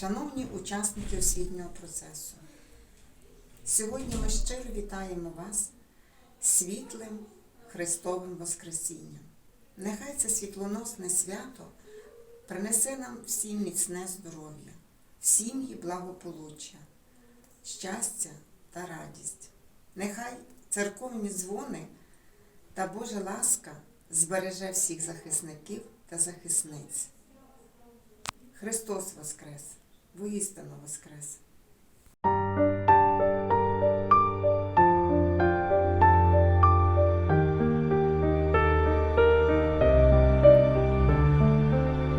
Шановні учасники освітнього процесу, сьогодні ми щиро вітаємо вас світлим Христовим Воскресінням. Нехай це світлоносне свято принесе нам всім міцне здоров'я, сім'ї благополуччя, щастя та радість. Нехай церковні дзвони та Божа ласка збереже всіх захисників та захисниць. Христос Воскрес! Воістину Воскрес!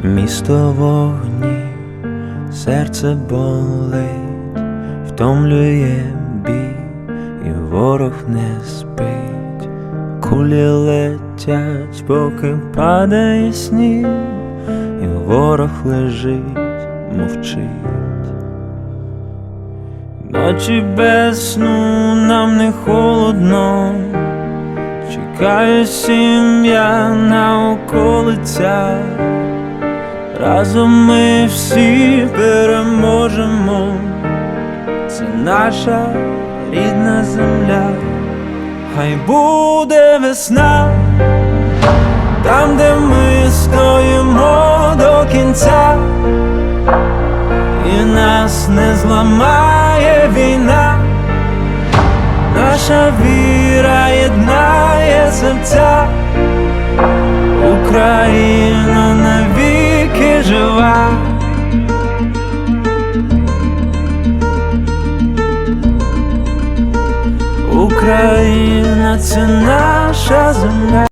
Місто вогні, серце болить, втомлює бій, і ворог не спить, кулі летять, поки падає сніг, і ворог лежить, мовчить. Ночі без сну нам не холодно, чекає сім'я на околицях. Разом ми всі переможемо, це наша рідна земля, хай буде весна, там, де ми стоїмо до кінця, і нас не зламає наша віра єднає серця. Україна навіки жива. Україна це наша земля.